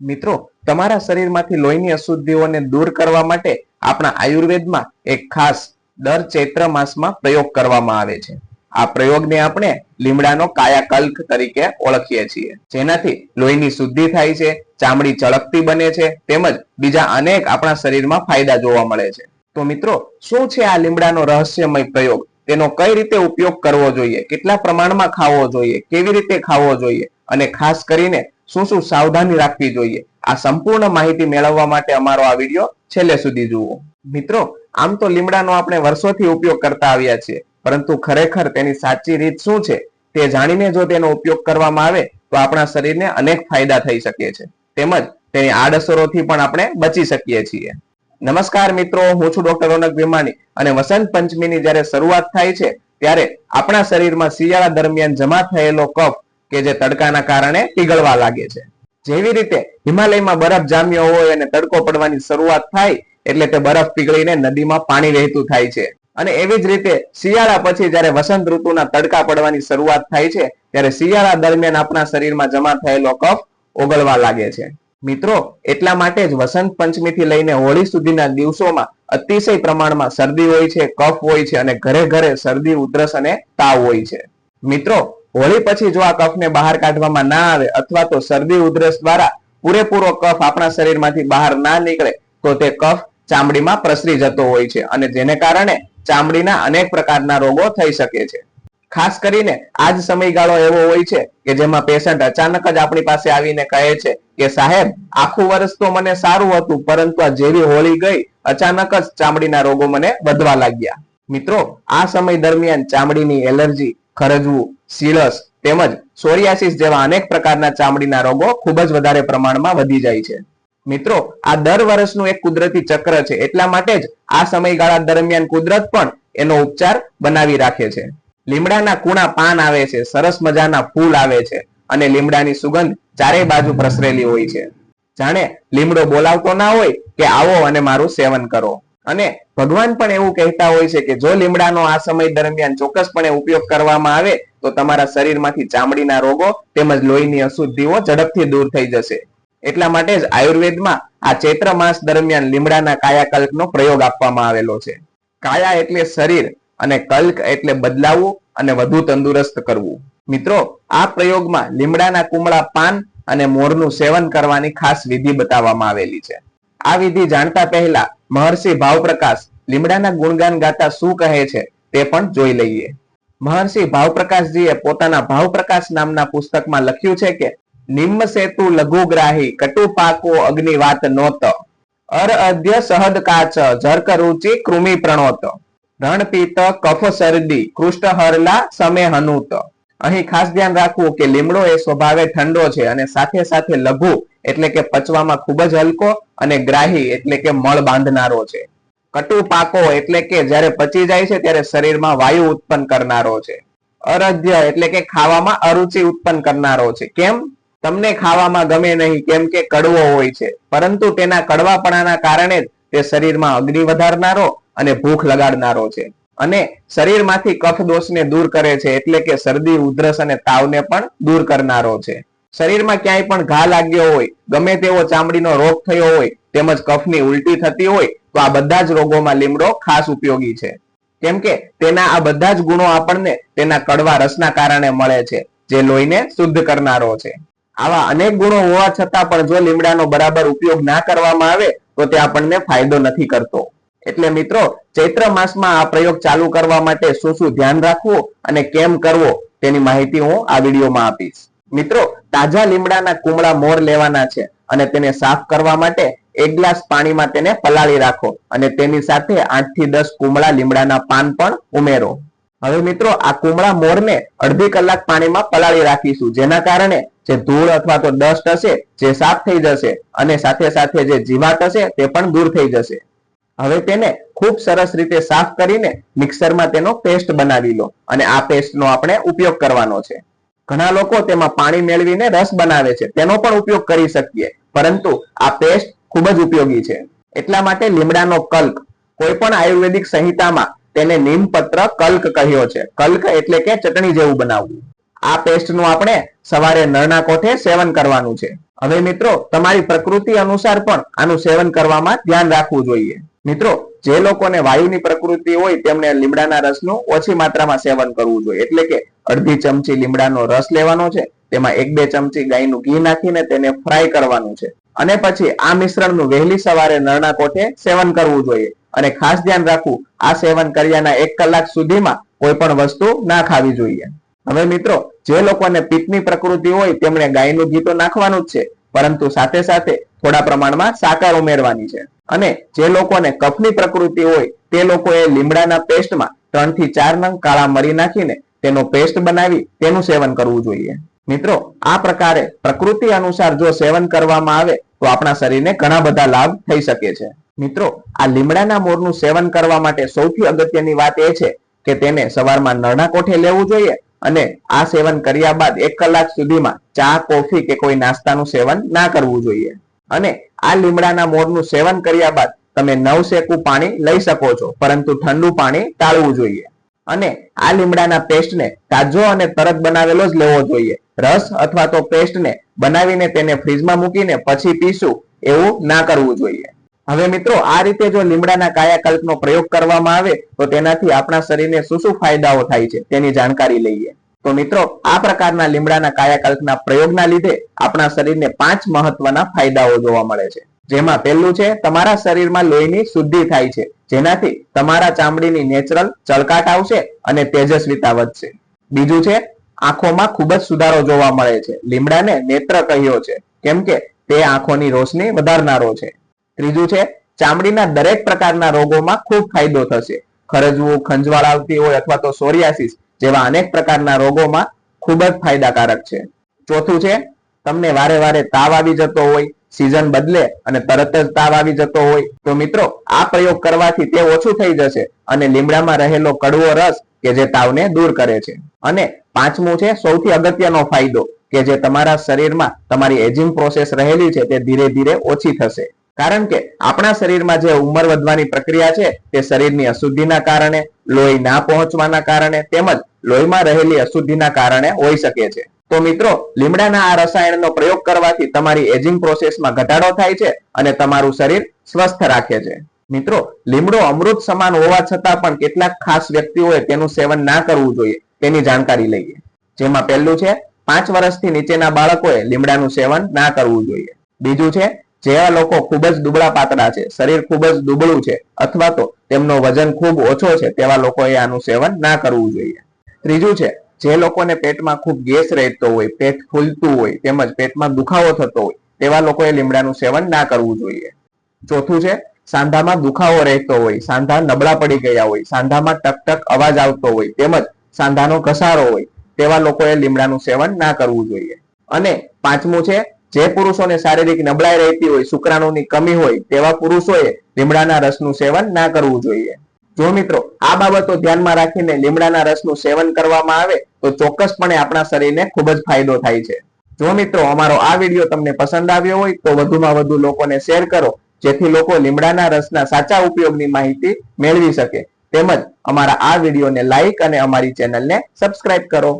મિત્રો, તમારા શરીરમાંથી લોહીની અશુદ્ધિઓને દૂર કરવા માટે આપણા આયુર્વેદમાં એક ખાસ દર ચૈત્ર માસમાં પ્રયોગ કરવામાં આવે છે. આ પ્રયોગને આપણે લીમડાનો કાયાકલ્પ તરીકે ઓળખીએ છીએ. જેનાથી લોહીની શુદ્ધિ થાય છે, ચામડી ચળકતી બને છે, તેમજ બીજા અનેક આપણા શરીરમાં ફાયદા જોવા મળે છે. તો મિત્રો, શું છે આ લીમડાનો રહસ્યમય પ્રયોગ? તેનો કઈ રીતે ઉપયોગ કરવો જોઈએ? કેટલા પ્રમાણમાં ખાવો જોઈએ? કેવી રીતે ખાવો જોઈએ? અને ખાસ કરીને શું શું સાવધાની રાખવી જોઈએ, આ સંપૂર્ણ માહિતી મેળવવા માટે અમારો આ વીડિયો છેલ્લે સુધી જુઓ. મિત્રો, આમ તો લીમડાનો આપણે વર્ષોથી ઉપયોગ કરતા આવ્યા છીએ, પરંતુ ખરેખર તેની સાચી રીત શું છે તે જાણીને જો તેનો ઉપયોગ કરવામાં આવે, તો આપણા શરીરને અનેક ફાયદા થઈ શકે છે. તેમજ તેની આડઅસરોથી પણ આપણે બચી શકીએ છીએ. નમસ્કાર મિત્રો, હું છું ડોક્ટર રોનક ભીમાણી અને વસંત પંચમીની જ્યારે શરૂઆત થાય છે, ત્યારે આપણા શરીરમાં શિયાળા દરમિયાન જમા થયેલો કફ કે જે તડકાના કારણે પીગળવા લાગે છે. જેવી રીતે હિમાલયમાં બરફ જામ્યો હોય અને તડકો પડવાની શરૂઆત થાય, એટલે તે બરફ પીગળીને નદીમાં પાણી વહેતું થાય છે. અને એવી જ રીતે શિયાળા પછી જ્યારે વસંત ઋતુના તડકા પડવાની શરૂઆત થાય છે, ત્યારે શિયાળા દરમિયાન આપણા શરીરમાં જમા થયેલો કફ ઓગળવા લાગે છે. મિત્રો, એટલા માટે જ વસંત પંચમીથી લઈને હોળી સુધીના દિવસોમાં અતિશય પ્રમાણમાં શરદી હોય છે, કફ હોય છે અને ઘરે ઘરે શરદી, ઉધરસ અને તાવ હોય છે. મિત્રો હોળી પછી જો આ કફને બહાર કાઢવામાં ના આવે અથવા તો શરદી ઉધરસ દ્વારા પૂરેપૂરો કફ આપણા શરીરમાંથી બહાર ના નીકળે, તો તે કફ ચામડીમાં પ્રસરી જતો હોય છે અને જેને કારણે ચામડીના અનેક પ્રકારના રોગો થઈ શકે છે. ખાસ કરીને આ જ સમયગાળો એવો હોય છે કે જેમાં પેશન્ટ અચાનક જ આપણી પાસે આવીને કહે છે કે, સાહેબ, આખું વર્ષ તો મને સારું હતું, પરંતુ આ જેવી હોળી ગઈ, અચાનક જ ચામડીના રોગો મને વધવા લાગ્યા. મિત્રો, આ સમય દરમિયાન ચામડીની એલર્જી ખરજવું સીળસ તેમજ સોરિયાસિસ જેવા અનેક પ્રકારના ચામડીના રોગો ખૂબ જ વધારે પ્રમાણમાં વધી જાય છે. મિત્રો, આ દર વર્ષનું એક કુદરતી ચક્ર છે, એટલા માટે જ આ સમયગાળા દરમિયાન કુદરત પણ એનો ઉપચાર બનાવી રાખે છે. લીમડાના કુણા પાન આવે છે, સરસ મજાના ફૂલ આવે છે અને લીમડાની સુગંધ ચારે બાજુ પ્રસરેલી હોય છે. જાણે લીમડો બોલાવતો ના હોય કે આવો અને મારું સેવન કરો. અને ભગવાન પણ એવું કહેતા હોય છે કે જો લીમડાનો આ સમય દરમિયાન ચોક્કસપણે ઉપયોગ કરવામાં આવે, તો તમારા શરીરમાંથી ચામડીના રોગો તેમજ લોહીની અશુદ્ધિઓ ઝડપથી દૂર થઈ જશે. એટલા માટે જ આયુર્વેદમાં આ ચૈત્ર માસ દરમિયાન લીમડાના કાયાકલ્પનો પ્રયોગ આપવામાં આવેલો છે. કાયા એટલે શરીર અને કલ્ક એટલે બદલાવવું અને વધુ તંદુરસ્ત કરવું. મિત્રો, આ પ્રયોગમાં લીમડાના કુમળા પાન અને મોરનું સેવન કરવાની ખાસ વિધિ બતાવવામાં આવેલી છે. આ વિધિ જાણતા પહેલા મહર્ષિ ભાવપ્રકાશ લીમડાના ગુણગાન ગાતા શું કહે છે તે પણ જોઈ લઈએ. મહર્ષિ ભાવપ્રકાશજીએ પોતાના ભાવપ્રકાશ નામના પુસ્તકમાં લખ્યું છે કે, નિમ્ન સેતુ લઘુગ્રાહી કટુ પાકો અગ્નિ વાત નોત. અર અધ્ય સહદ કાચ જર્ક રુચિ કૃમિ પ્રણોત. રણપીત કફ શરદી કૃષ્ણ હરલા સમે હનુત. અહીં ખાસ ધ્યાન રાખવું કે લીમડો એ સ્વભાવે ઠંડો છે અને સાથે સાથે લઘુ એટલે કે પચવામાં ખૂબ જ હલકો અને ગ્રાહી એટલે કે મળ બાંધનારો છે. કટુ પાકો એટલે કે જ્યારે પચી જાય છે ત્યારે શરીરમાં વાયુ ઉત્પન્ન કરનારો છે. અરધ્ય એટલે કે ખાવામાં અરુચિ ઉત્પન્ન કરનારો છે. કેમ? તમને ખાવામાં ગમે નહીં, કેમ કે કડવો હોય છે. પરંતુ તેના કડવાપણાના કારણે જ તે શરીરમાં અગ્નિ વધારનારો અને ભૂખ લગાડનારો છે. અને શરીરમાંથી કફ દોષને દૂર કરે છે એટલે કે શરદી, ઉધરસ અને તાવને પણ દૂર કરનારો છે. શરીરમાં ક્યાંય પણ ઘા લાગ્યો હોય, ગમે તેવો ચામડીનો રોગ થયો હોય, તેમજ કફની ઉલટી થતી હોય, તો આ બધા જ રોગોમાં લીમડો ખાસ ઉપયોગી છે. કેમ કે તેના આ બધા જ ગુણો આપણને તેના કડવા રસના કારણે મળે છે, જે લોહીને શુદ્ધ કરનારો છે. આવા અનેક ગુણો હોવા છતાં પણ જો લીમડાનો બરાબર ઉપયોગ ના કરવામાં આવે, તો તે આપણને ફાયદો નથી કરતો. એટલે મિત્રો, ચૈત્ર માસમાં આ પ્રયોગ ચાલુ કરવા માટે શું શું ધ્યાન રાખવું અને કેમ કરવો તેની માહિતી હું આ વિડીયોમાં આપીશ. મિત્રો, તાજા લીમડાના કુમળા મોર લેવાના છે અને તેને સાફ કરવા માટે એક ગ્લાસ પાણીમાં તેને પલાળી રાખો અને તેની સાથે આઠથી દસ કુમળા લીમડાના પાન પણ ઉમેરો. હવે મિત્રો, આ કુમળા મોરને અડધી કલાક પાણીમાં પલાળી રાખીશું, જેના કારણે જે ધૂળ અથવા તો ડસ્ટ હશે, જે સાફ થઈ જશે અને સાથે સાથે જે જીવાત હશે, તે પણ દૂર થઈ જશે. હવે તેને ખૂબ સરસ રીતે સાફ કરીને મિક્સરમાં તેનો પેસ્ટ બનાવી લો અને આ પેસ્ટનો આપણે ઉપયોગ કરવાનો છે. ઘણા લોકો તેમાં પાણી મેળવીને રસ બનાવે છે. તેનો પણ ઉપયોગ કરી શકીએ. પરંતુ આ પેસ્ટ ખૂબ જ ઉપયોગી છે. એટલા માટે લીમડાનો કલ્ક કોઈ પણ આયુર્વેદિક સંહિતામાં તેને નીમપત્ર કલ્ક કહ્યો છે. કલ્ક એટલે કે ચટણી જેવું બનાવવું. આ પેસ્ટનું આપણે સવારે નળના કોઠે સેવન કરવાનું છે. હવે મિત્રો, તમારી પ્રકૃતિ અનુસાર પણ આનું સેવન કરવામાં ધ્યાન રાખવું જોઈએ. મિત્રો, જે લોકોને વાયુની પ્રકૃતિ હોય તેમણે લીમડાના રસનું ઓછી માત્રામાં સેવન કરવું જોઈએ. એટલે કે અડધી ચમચી લીમડાનો રસ લેવાનો છે, તેમાં એક બે ચમચી ગાયનું ઘી નાખીને તેને ફ્રાય કરવાનું છે. અને પછી આ મિશ્રણનું વહેલી સવારે નળના કોઠે સેવન કરવું જોઈએ. અને ખાસ ધ્યાન રાખવું, આ સેવન કર્યાના એક કલાક સુધીમાં કોઈ પણ વસ્તુ ના ખાવી જોઈએ. હવે મિત્રો, જે લોકોને પિત્તની પ્રકૃતિ હોય તેમણે ગાયનું ઘી તો નાખવાનું જ છે, પરંતુ સાથે સાથે થોડા પ્રમાણમાં સાકર ઉમેરવાની છે. અને જે લોકોને કફની પ્રકૃતિ હોય, તે લોકોએ લીમડાના પેસ્ટમાં ત્રણથી ચાર નંગ કાળા મરી નાખીને તેનો પેસ્ટ બનાવી તેનું સેવન કરવું જોઈએ. મિત્રો, આ પ્રકારે પ્રકૃતિ અનુસાર જો સેવન કરવામાં આવે, તો આપણા શરીરને ઘણા બધા લાભ થઈ શકે છે. મિત્રો, આ લીમડાના મોરનું સેવન કરવા માટે સૌથી અગત્યની વાત એ છે કે તેને સવારમાં નળના કોઠે લેવું જોઈએ અને આ સેવન કર્યા બાદ એક કલાક સુધીમાં ચા, કોફી કે કોઈ નાસ્તાનું સેવન ના કરવું જોઈએ. અને આ લીમડાના મોરનું સેવન કર્યા બાદ તમે નવ શેકું પાણી લઈ શકો છો, પરંતુ ઠંડુ પાણી ટાળવું જોઈએ. અને આ લીમડાના પેસ્ટને તાજો અને તરત બનાવેલો જ લેવો જોઈએ. રસ અથવા તો પેસ્ટને બનાવીને તેને ફ્રીજમાં મૂકીને પછી પીશું એવું ના કરવું જોઈએ. હવે મિત્રો, આ રીતે જો લીમડાના કાયાકલ્પનો પ્રયોગ કરવામાં આવે, તો તેનાથી આપણા શરીરને શું શું ફાયદાઓ થાય છે તેની જાણકારી લઈએ. તો મિત્રો, આ પ્રકારના લીમડાના કાયાકલ્પના પ્રયોગના લીધે આપણા શરીરને પાંચ મહત્વના ફાયદાઓ જોવા મળે છે. જેમાં પહેલું છે, તમારા શરીરમાં લોહીની શુદ્ધિ થાય છે. જેનાથી તમારા ચામડીની નેચરલ ચળકાટ આવશે અને તેજસ્વીતા વધશે. બીજું છે, આંખોમાં ખૂબ જ સુધારો જોવા મળે છે. લીમડાને નેત્ર કહ્યો છે, કેમ કે તે આંખોની રોશની વધારનારો છે. ત્રીજું છે, ચામડીના દરેક પ્રકારના રોગોમાં ખૂબ ફાયદો થશે. ખરજવું, ખંજવાળ આવતી હોય અથવા તો સોરિયાસિસ જેવા અનેક પ્રકારના રોગોમાં ખૂબ જ ફાયદાકારક છે. ચોથું છે, તમને વારે વારે તાવ આવી જતો હોય સિઝન બદલે અને તરત જ તાવ આવી જતો હોય, તો મિત્રો, આ પ્રયોગ કરવાથી તે ઓછું થઈ જશે અને લીમડામાં રહેલો કડવો રસ કે જે તાવને દૂર કરે છે. અને પાંચમું છે, સૌથી અગત્યનો ફાયદો કે જે તમારા શરીરમાં તમારી એજિંગ પ્રોસેસ રહેલી છે તે ધીરે ધીરે ઓછી થશે. કારણ કે આપણા શરીરમાં જે ઉંમર વધવાની પ્રક્રિયા છે, તે શરીરની અશુદ્ધિના કારણે લોહી ના પહોંચવાના કારણે તેમજ લોહીમાં રહેલી અશુદ્ધિના કારણે હોઈ શકે છે. તો મિત્રો, લીમડાના આ રસાયણનો પ્રયોગ કરવાથી તમારી એજિંગ પ્રોસેસમાં ઘટાડો થાય છે અને તમારું શરીર સ્વસ્થ રાખે છે. મિત્રો, લીમડો અમૃત સમાન હોવા છતાં પણ કેટલાક ખાસ વ્યક્તિઓએ તેનું સેવન ના કરવું જોઈએ, તેની જાણકારી લઈએ. જેમાં પહેલું છે, પાંચ વર્ષથી નીચેના બાળકોએ લીમડાનું સેવન ના કરવું જોઈએ. બીજું છે જેવા લોકો ખૂબ જ દુબળા પાતળા છે, શરીર ખૂબ જ દુબળું છે, અથવા તો તેમનો વજન ખૂબ ઓછો છે, તેવા લોકોએ આનું સેવન ના કરવું જોઈએ. ત્રીજું છે, જે લોકોને પેટમાં ખૂબ ગેસ રહેતો હોય, પેટ ફૂલતું હોય, તેમજ પેટમાં દુખાવો થતો હોય, તેવા લોકોએ લીમડાનું સેવન ના કરવું જોઈએ. ચોથું છે, સાંધામાં દુખાવો રહેતો હોય, સાંધા નબળા પડી ગયા હોય, સાંધામાં ટક ટક અવાજ આવતો હોય, તેમજ સાંધાનો ઘસારો હોય, તેવા લોકોએ લીમડાનું સેવન ના કરવું જોઈએ. અને પાંચમું છે જે પુરુષોને શારીરિક નબળાઈ રહેતી હોય, શુક્રાણુની કમી હોય, તેવા પુરુષોએ લીમડાના રસનું સેવન ના કરવું જોઈએ. જો મિત્રો, આ બાબતો ધ્યાનમાં રાખીને લીમડાના રસનું સેવન કરવામાં આવે, તો ચોક્કસપણે આપણા શરીરને ખૂબ જ ફાયદો થાય છે. જો મિત્રો, અમારો આ વીડિયો તમને પસંદ આવ્યો હોય, તો વધુમાં વધુ લોકોને શેર કરો, જેથી લોકો લીમડાના રસના સાચા ઉપયોગની માહિતી મેળવી શકે. તેમજ અમારા આ વિડીયોને લાઈક અને અમારી ચેનલને સબસ્ક્રાઇબ કરો.